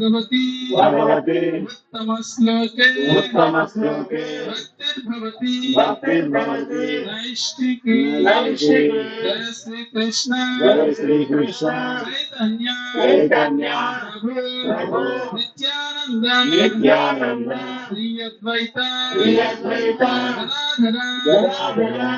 भगवती उत्तमश्लोके। उत्तमश्लोके। भक्तिर्भवति। भक्तिर्भवति। नैष्ठिकी नैष्ठिकी जय श्री कृष्ण जय श्री कृष्ण चैतन्य। चैतन्य। प्रभु। प्रभु। नित्यानंद నిత్యానంద శ్రీ అద్వైత శ్రీ అద్వైత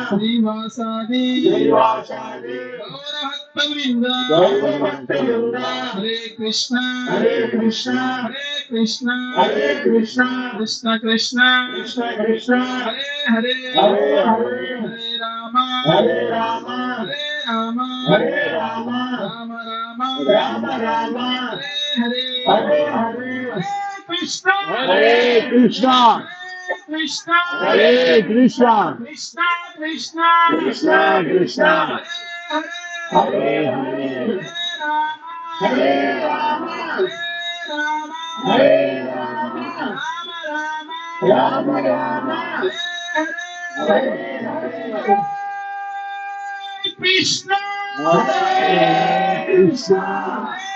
శ్రీవాసాది శ్రీవాసాది గౌరహత్వృంద గౌరహత్వృంద Hare Krishna Hare Krishna Hare Krishna Hare Krishna Krishna Krishna Krishna Krishna Hare Hare Hare Hare Rama Hare Rama Hare Rama Hare Rama Rama Rama Rama Rama Hare Hare Hare Hare Krishna. Hare Krishna. Krishna, Hare Krishna, Krishna Krishna, Krishna Krishna, Hare Hare, Hare Rama, Hare Rama, Rama Rama, Hare Hare, Krishna, Hare Krishna.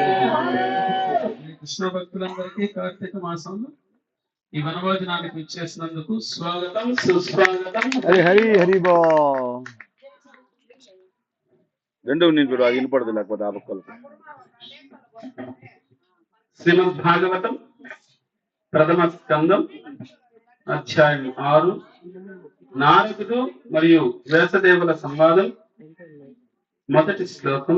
Krishna భక్తులందరికీ కార్తీక మాసంలో ఈ వనభోజనానికి ఇచ్చేసినందుకు స్వాగతం సుస్వాగతం. హరి హరి హరి బో. రెండు నింపి అది వినపడదు లేకపోతే ఆ పక్కలు శ్రీమద్ భాగవతం ప్రథమ స్కందం అధ్యాయం ఆరు. నారదుడు మరియు వ్యాసదేవుల సంవాదం మొదటి శ్లోకం.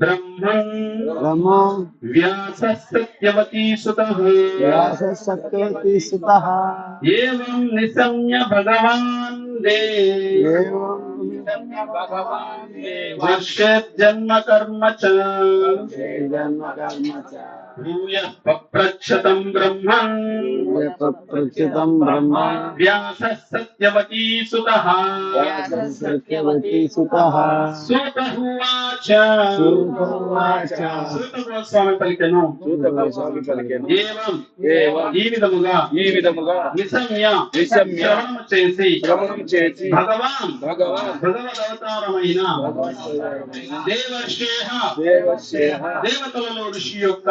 బ్రహ్మన్ బ్రహ్మో వ్యాస సత్యవతీ సుత వ్యాస సత్యవతి సుతః ఏవం నిశమ్య భగవాన్ దే ఏవం వర్షేర్జన్మ కర్మ చ జన్మ కర్మ చ భూయ ప్రక్షతం బ్రహ్మన్ భూయ ప్రచితం బ్రహ్మ. వ్యాస సత్యవతీ సుత. వ్యాస సత్యవతి సుతః. సూతహువాచ సూతవాచ సూత గోస్వామి పలికెను. సూతగోస్వామి పలికెను. ఏవం. ఏవం. ఈ విధముగా ఈ విధముగా చేసి శ్రవణం చేసి భగవాన్ భగవాన్ భగవద్ అవతారమైన దేవర్షేహ దేవస్యేహ దేవతలలో ఋషి యొక్క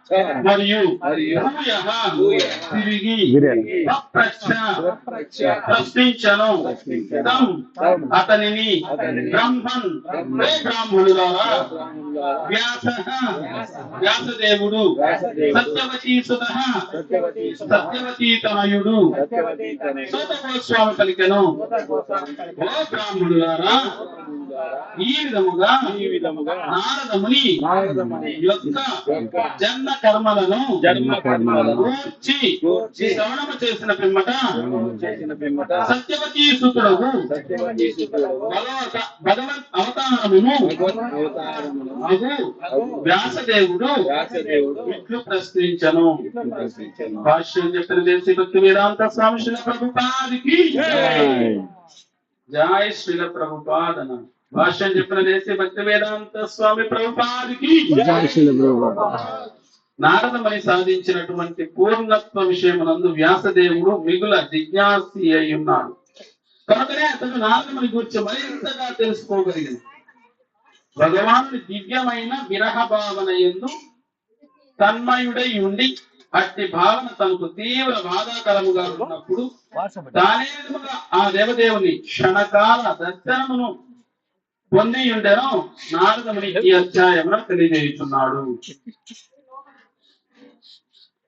మరియు తిరిగి ప్రశ్నించను అతనిని బ్రహ్మన్. బ్రాహ్మణులారా. వ్యాస. వ్యాసదేవుడు. సత్యవతీ సుత సత్యవతి సుత గోస్వామి పలికెను. ఓ బ్రాహ్మణులారా. ఈ విధముగా ఈ విధముగా నారదముని నారదముని యొక్క యొక్క జన్మ కర్మలను జన్మ కర్మలను శ్రవణము చేసిన పిమ్మట చేసిన పిమ్మట సత్యవతీ సుతుడగు సత్యవతి సుతుడు భగవత అవతారమును అవతారమును వ్యాసదేవుడు వ్యాసదేవుడు ఇట్లు ప్రశ్నించను. ప్రశ్నించెను. భాష్యం చెప్పిన దేశీ భక్తి వేదాంత స్వామి శిల ప్రభుపాదికి జయ శ్రీల ప్రభుపాదన. భాష్యం చెప్పిన దేశీ భక్తి వేదాంత స్వామి ప్రభుపాదికి. నారదమని సాధించినటువంటి పూర్ణత్వ విషయమునందు వ్యాసదేవుడు మిగుల జిజ్ఞాసి అయి ఉన్నాడు కనుకనే అతను నారదముని గురించి మరింతగా తెలుసుకోగలిగింది భగవానుని దివ్యమైన విరహ భావన ఎందు తన్మయుడై ఉండి అట్టి భావన తనకు తీవ్ర బాధాకరముగా ఉన్నప్పుడు విధముగా ఆ దేవదేవుని క్షణకాల దర్శనమును పొంది ఉండను నారదముని ఈ అధ్యాయమున తెలియజేస్తున్నాడు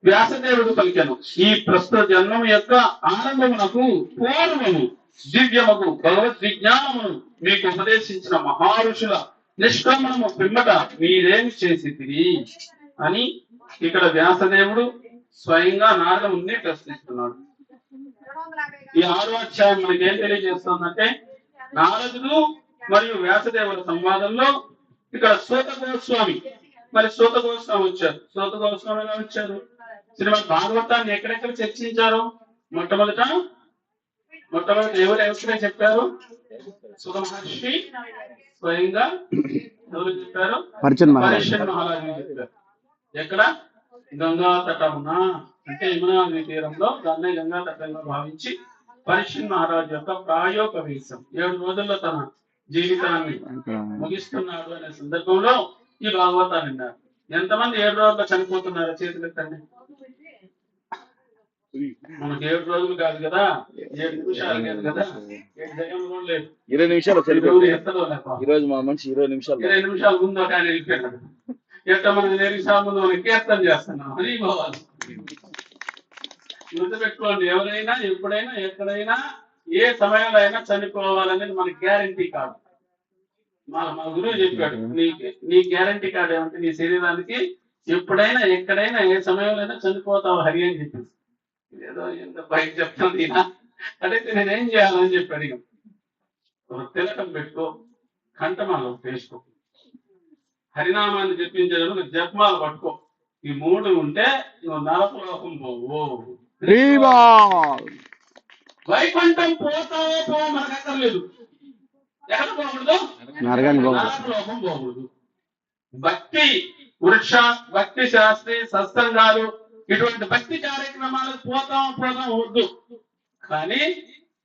వ్యాసదేవుడు పలికెను ఈ ప్రస్తుత జన్మం యొక్క ఆనందమునకు పూర్వము దివ్యముకు భగవద్ విజ్ఞానమును మీకు ఉపదేశించిన మహారుషుల నిష్క్రమణము పిమ్మట మీరేమి చేసి అని ఇక్కడ వ్యాసదేవుడు స్వయంగా నారదముని ప్రశ్నిస్తున్నాడు. ఈ ఆరో అధ్యాయం మనకి ఏం తెలియజేస్తుందంటే నారదుడు మరియు వ్యాసదేవుల సంవాదంలో ఇక్కడ సూత గోస్వామి. మరి సూత గోస్వామి వచ్చారు. సూత గోస్వామి ఎలా వచ్చారు? శ్రీమద్ భాగవతాన్ని ఎక్కడెక్కడ చర్చించారు? మొట్టమొదట మొట్టమొదట ఎవరు ఎవరికైనా చెప్పారు? సుత మహర్షి స్వయంగా ఎవరు చెప్పారు? పరిచయం మహారాజ్. పరిషన్ మహారాజు చెప్పారు. ఎక్కడ? గంగా తటమున. అంటే యమునా నది తీరంలో దాన్నే గంగా తటంగా భావించి పరిషన్ మహారాజు యొక్క ప్రాయోపవేశం. ఏడు రోజుల్లో తన జీవితాన్ని ముగిస్తున్నాడు అనే సందర్భంలో ఈ భాగవతాన్ని విన్నారు. ఎంతమంది ఏడు రోజుల్లో చనిపోతున్నారు చేతులు ఎత్తండి? మనకి ఏడు రోజులు కాదు కదా. ఏడు నిమిషాలు కాదు కదా. ఇరవై నిమిషాలు ఎవరు చదివి ఎత్తదో లేక ఈ రోజు మా మనిషి ఇరవై నిమిషాలు ఇరవై నిమిషాల ముందు ఒక ఆయన వెళ్ళిపోయాడు. ఎంత మంది నిమిషాల ముందు మనం కీర్తన చేస్తున్నాం. అని పోవాలి గుర్తుపెట్టుకోండి. ఎవరైనా ఎప్పుడైనా ఎక్కడైనా ఏ సమయంలో అయినా చనిపోవాలనేది మన గ్యారంటీ కాదు. మా మా గురువు చెప్పాడు నీ నీ గ్యారంటీ కార్డు ఏమంటే నీ శరీరానికి ఎప్పుడైనా ఎక్కడైనా ఏ సమయంలో అయినా చనిపోతావు హరి అని చెప్పేసి. ఏదో ఎంత బయట చెప్తాను ఈయన. అడిగితే నేనేం చేయాలని చెప్పాడు ఇక. ఒక తిలకం పెట్టుకో కంఠమాల ఒకటి వేసుకో హరినామాన్ని చెప్పించడం జపమాలు పట్టుకో. ఈ మూడు ఉంటే నువ్వు నరకలోకం పోవు. వైకుంఠం పోతావో పో మనకు అక్కర్లేదు ఎక్కడ పోకూడదు? పోకూడదు. భక్తి వృక్ష భక్తి శాస్త్రి సత్సంగాలు ఇటువంటి భక్తి కార్యక్రమాలకు పోతాం పోతాం వద్దు. కానీ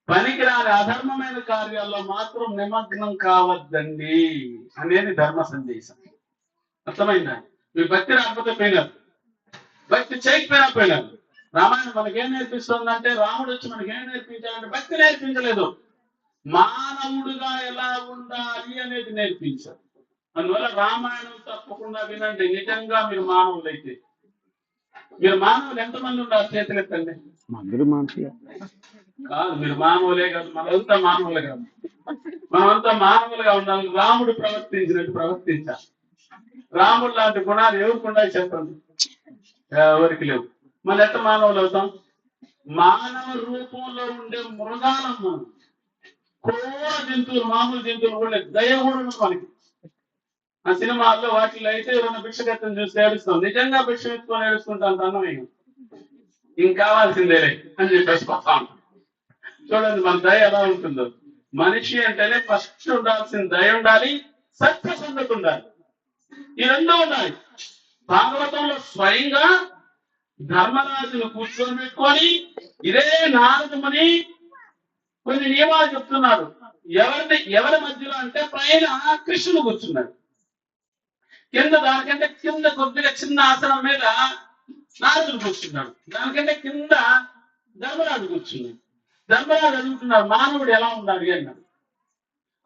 పనికిరాని అధర్మమైన కార్యాల్లో మాత్రం నిమగ్నం కావద్దండి అనేది ధర్మ సందేశం. అర్థమైందా? మీ భక్తి రాకపోతే పోయినారు. భక్తి చేయకపోయినా పోయినారు. రామాయణం మనకేం నేర్పిస్తుందంటే రాముడు వచ్చి మనకేం నేర్పించాలంటే భక్తి నేర్పించలేదు. మానవుడుగా ఎలా ఉండాలి అనేది నేర్పించారు అందువల్ల రామాయణం తప్పకుండా వినండి. నిజంగా మీరు మానవులైతే. మీరు మానవులు ఎంతమంది ఉన్నారు చేతులెత్తండి అందరూ మనుషులే కాదు మీరు మానవులే కాదు మనమంతా మానవులే కాదు. మనమంతా మానవులుగా ఉండాలి. రాముడు ప్రవర్తించినట్టు ప్రవర్తించాలి. రాముడు లాంటి గుణాలు ఎవరికి ఉండాలి చెప్పండి? ఎవరికి లేవు. మన ఎట్లా మానవులు అవుతాం? మానవ రూపంలో ఉండే మృగాలం మనం కోర జంతువులు మామూలు జంతువులు కూడా దయ కూడా మనకి. ఆ సినిమాల్లో వాటిలో అయితే ఏమైనా భిక్షకత్వం చూసి ఏడుస్తాం. నిజంగా భిక్ష ఎత్తుకొని ఏడుస్తుంటాం ఇంక కావాల్సిందేలే అని చెప్పేసి పోతాం చూడండి మన దయ ఎలా ఉంటుందో. మనిషి అంటేనే ఫస్ట్ ఉండాల్సిన దయ ఉండాలి సత్యసంగతి ఉండాలి. ఈ రెండు ఉండాలి. భాగవతంలో స్వయంగా ధర్మరాజును కూర్చోబెట్టుకొని పెట్టుకొని ఇదే నారదుమని కొన్ని నియమాలు చెప్తున్నారు. ఎవరిని ఎవరి మధ్యలో అంటే పైన కృష్ణుడు కూర్చున్నాడు. కింద దానికంటే కింద కొద్దిగా చిన్న ఆసనం మీద నారదుడు కూర్చున్నాడు. దానికంటే కింద ధర్మరాజు కూర్చున్నాడు. ధర్మరాజు అడుగుతున్నాడు మానవుడు ఎలా ఉన్నాడు అన్నాడు.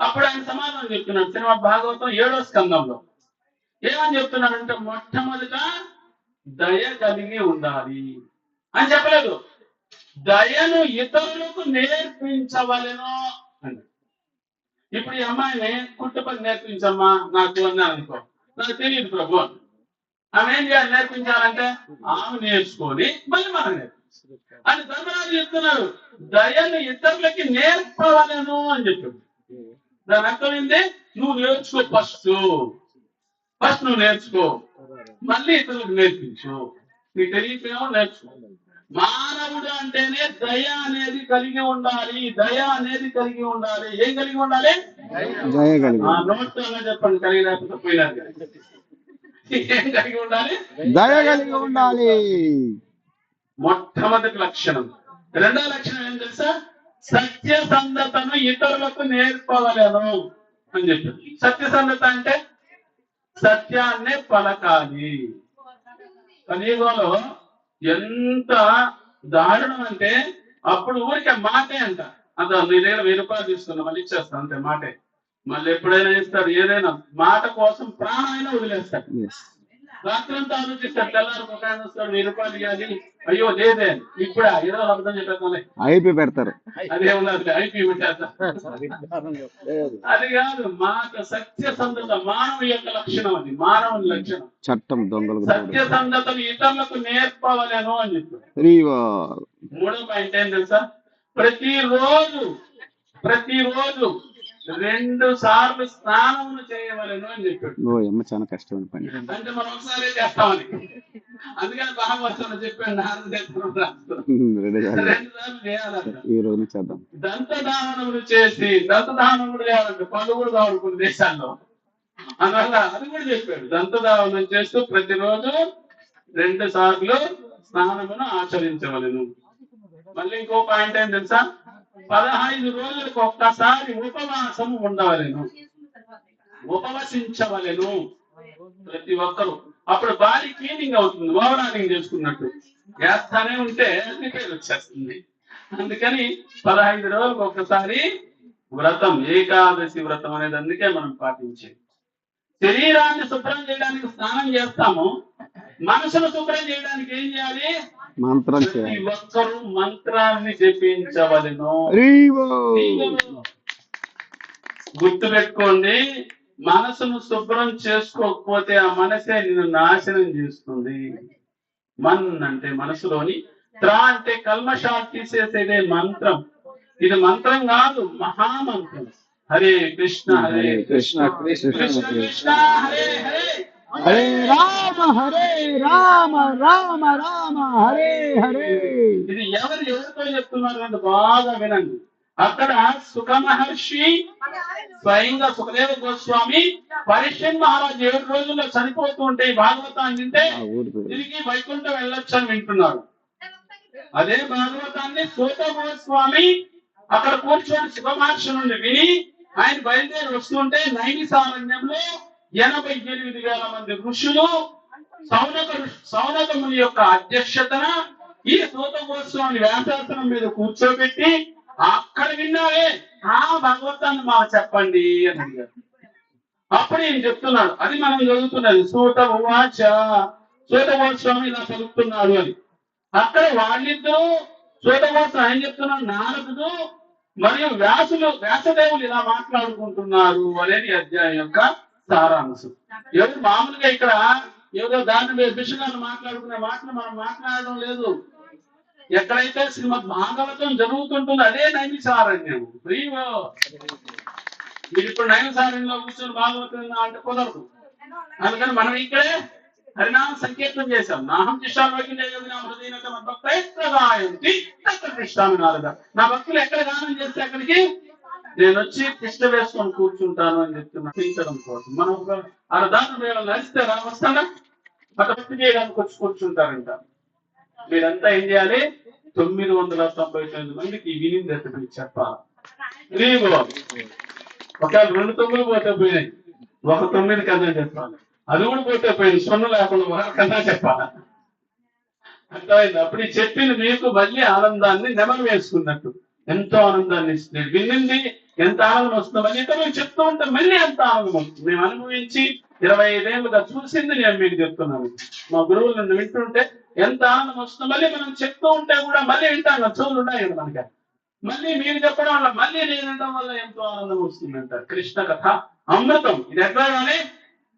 అప్పుడు ఆయన సమాధానం చెప్తున్నాడు. శ్రీమద్ భాగవతం ఏడో స్కందంలో. ఏమని చెప్తున్నాడంటే మొట్టమొదట దయ కలిగి ఉండాలి అని చెప్పలేదు. దయను ఇతరులకు నేర్పించవలను అన్నాడు ఇప్పుడు ఈ అమ్మాయిని కుట్టుపని నేర్పించమ్మా నాకు అన్నాను అనుకో. నాకు తెలియదు ప్రభు ఆమె ఏం చేయాలి? నేర్పించాలంటే ఆమె నేర్చుకొని మళ్ళీ మనం నేర్పించాలి. అని ధర్మరాజు చెప్తున్నారు దయను ఇతరులకి నేర్పవలను అని చెప్పాడు దాని అర్థం ఏంటి నువ్వు నేర్చుకో ఫస్ట్. ఫస్ట్ నువ్వు నేర్చుకో. మళ్ళీ ఇతరులకు నేర్పించు నీకు తెలియకపోయినా నేర్చుకో. మానవుడు అంటేనే దయ అనేది కలిగి ఉండాలి. దయ అనేది కలిగి ఉండాలి. ఏం కలిగి ఉండాలి? దయ కలిగి ఆ నోట్తో చెప్పండి కలిగి లేకపోతే పోయినారు. ఏం కలిగి ఉండాలి? దయ కలిగి ఉండాలి. మొట్టమొదటి లక్షణం. రెండో లక్షణం ఏం తెలుసా? సత్యసంధతను ఇతరులకు నేర్పవలను అని చెప్పారు. సత్యసంధత అంటే? సత్యాన్ని పలకాలి. కలియుగంలో ఎంత దారుణం అంటే అప్పుడు ఊరికే మాటే అంట. అంత నీ దగ్గర వెయ్యి రూపాయలు తీసుకున్నా మళ్ళీ ఇచ్చేస్తాను అంతే మాటే. మళ్ళీ ఎప్పుడైనా ఇస్తారు ఏదైనా మాట కోసం ప్రాణమైనా వదిలేస్తారు. రాత్రంతా ఆలోచిస్తారు తెల్లారు ఆయన వస్తాడు వెయ్యి రూపాయలు ఇవ్వాలి. అయ్యో లేదే ఇప్పుడు ఏదో అర్థం చెప్పాలి ఐపీ పెడతారు. అదే ఉన్నది ఐపీ అది కాదు మాట సత్యసంధత మానవ యొక్క లక్షణం అది మానవుని లక్షణం. చట్టం దొంగలకు తోడు సత్యసంధతను ఇతరులకు నేర్పవలేను అని చెప్పాడు. శ్రీవా మూడో పాయింట్ ఏం తెలుసా? ప్రతిరోజు ప్రతిరోజు రెండు సార్లు స్నానమును చేయవలను అని చెప్పాడు. ఓ అమ్మ చాలా కష్టమైన పని. అంటే మనం ఒకసారి చేస్తామని. అందుకని భాగవతంలో చెప్పాడు నారద ఈ రోజు చేద్దాం. దంతదానములు చేసి దంతదానములు చేయాలంటే పళ్ళు కూడా కావాలి కొన్ని దేశాల్లో. అందువల్ల అది కూడా చెప్పాడు దంతదానం చేస్తూ ప్రతిరోజు రెండు సార్లు స్నానమును ఆచరించవలను. మళ్ళీ ఇంకో పాయింట్ ఏం తెలుసా? పదహైదు రోజులకు ఒక్కసారి ఉపవాసము ఉండవలెను ఉపవసించవలెను. ప్రతి ఒక్కరు. అప్పుడు బాడీ క్లీనింగ్ అవుతుంది. ఓవరాలింగ్ చేసుకున్నట్టు. చేస్తానే ఉంటే రిపేర్ వచ్చేస్తుంది. అందుకని పదహైదు రోజులకు ఒకసారి వ్రతం ఏకాదశి వ్రతం అనేది అందుకే మనం పాటించేది. శరీరాన్ని శుభ్రం చేయడానికి స్నానం చేస్తాము. మనసును శుభ్రం చేయడానికి ఏం చేయాలి? మంత్రం చేయాలి. ఒక్కరూ మంత్రాన్ని జపించవలెను. గుర్తు పెట్టుకోండి మనసును శుభ్రం చేసుకోకపోతే ఆ మనసే నిన్ను నాశనం చేస్తుంది. మన్ అంటే మనసులోని త్రా అంటే కల్మషాలు తీసేసేదే మంత్రం. ఇది మంత్రం కాదు మహామంత్రం. హరే కృష్ణ హరే కృష్ణ కృష్ణ. కృష్ణ కృష్ణ హరే హరే. హరే రామ హరే రామ రామ రామ హరే హరే. ఇది ఎవరు ఎవరితో చెప్తున్నారు అంటే బాగా వినండి. అక్కడ సుఖ మహర్షి స్వయంగా సుఖదేవ గోస్వామి పరీక్షన్ మహారాజ్ ఏడు రోజుల్లో చనిపోతూ ఉంటే భాగవతాన్ని పేరు తిరిగి వైకుంఠం వెళ్ళొచ్చు అని వింటున్నాడు అదే భాగవతాన్ని సూత గోస్వామి అక్కడ కూర్చొని సుఖ మహర్షి నుండి విని ఆయన బయలుదేరి వస్తుంటే నైమిసారణ్యంలో ఎనభై ఎనిమిది వేల మంది ఋషులు సౌనక సౌనక ముని యొక్క అధ్యక్షతన ఈ సూత గోస్వామి వ్యాసాసనం మీద కూర్చోబెట్టి అక్కడ విన్నావే ఆ భగవతాన్ని మాకు చెప్పండి అని అడిగారు. అప్పుడు ఏం చెప్తున్నాడు అది మనం చదువుతున్నది సూత ఉవాచ సూత ఇలా చదువుతున్నాడు అని. అక్కడ వాళ్ళిద్దరూ సూత గోస్వామి ఏం చెప్తున్నాడు నారదుడు మరియు వ్యాసులు వ్యాసదేవులు ఇలా మాట్లాడుకుంటున్నారు అనేది అధ్యాయం యొక్క సారాంశం. ఎవరు మామూలుగా ఇక్కడ ఏదో దాని మీద బిషగాన్ని మాట్లాడుకునే మాటలు మనం మాట్లాడడం లేదు. ఎక్కడైతే శ్రీమద్ భాగవతం జరుగుతుంటుందో అదే నైమిసారణ్యం ప్రియో మీరు ఇప్పుడు నైమిసారణ్యంలో కూర్చొని భాగవతం అంటే కుదరదు. అందుకని మనం ఇక్కడే హరినామ సంకీర్తనం చేశాం. నాహం శిష్టాలోకి నా హృదయత భక్తి కృష్ణామి నాలుగా నా భక్తులు ఎక్కడ గానం చేస్తే అక్కడికి? నేను వచ్చి పిష్ట వేసుకొని కూర్చుంటాను అని చెప్తున్నా. తీర్చడం కోసం. మనం ఒక అర్ధాన్ని వేళ నడిస్తే రా వస్తాడా? అక్కడ చేయడానికి వచ్చి కూర్చుంటారంట. మీరంతా ఏం చేయాలి? తొమ్మిది వందల తొంభై తొమ్మిది మందికి వినింది ఎత్తుకుని చెప్పాలి. ఒకవేళ రెండు తొమ్మిది పోతే పోయినాయి. ఒక తొమ్మిది కన్నా చెప్పాలి. అది కూడా పోతే పోయింది. సొన్ను లేకుండా ఒక కన్నా చెప్పాలి. అర్థమైంది? అప్పుడు చెప్పింది మీకు మళ్ళీ ఆనందాన్ని నెమరు వేసుకున్నట్టు. ఎంతో ఆనందాన్ని ఇస్తుంది. విన్నింది ఎంత ఆనందం వస్తుందని ఇంకా మేము చెప్తూ ఉంటే మళ్ళీ ఎంత ఆనందం వస్తుంది. మేము అనుభవించి ఇరవై ఐదేళ్ళుగా చూసింది నేను మీకు చెప్తున్నాను. మా గురువులు నన్ను వింటుంటే ఎంత ఆనందం వస్తుంది మళ్ళీ మనం చెప్తూ ఉంటే కూడా మళ్ళీ వింటాను చదువులు ఉన్నాయి కదా మనకి. మళ్ళీ మీరు చెప్పడం వల్ల మళ్ళీ నేను వినడం వల్ల ఎంతో ఆనందం వస్తుందంట. కృష్ణ కథ అమృతం. ఇది ఎట్లా కానీ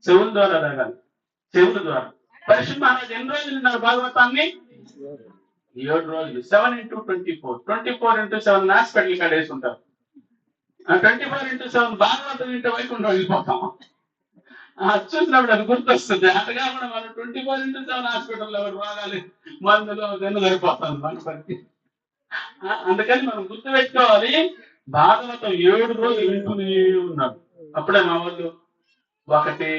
చెవుల ద్వారా తాగాలి చెవుల ద్వారా. పరిశుభ్ర ఎన్ని రోజులు విన్నారు భాగవతాన్ని? ఏడు రోజులు seven into twenty four twenty four into seven hospital కాడ వేసి ఉంటారు. Twenty four into seven Bhagavatam into Vaikuntham వెళ్ళిపోతాం. చూసినప్పుడు అది గుర్తొస్తుంది. అట్లా కాకుండా మనం ట్వంటీ ఫోర్ ఇంటూ సెవెన్ హాస్పిటల్లో ఎవరు రాగాలి? మందులు జన్ను సరిపోతాం మన పనికి అందుకని మనం గుర్తు పెట్టుకోవాలి. భాగవతం ఏడు రోజులు వింటూనే ఉన్నారు. అప్పుడే మా వాళ్ళు ఒకటి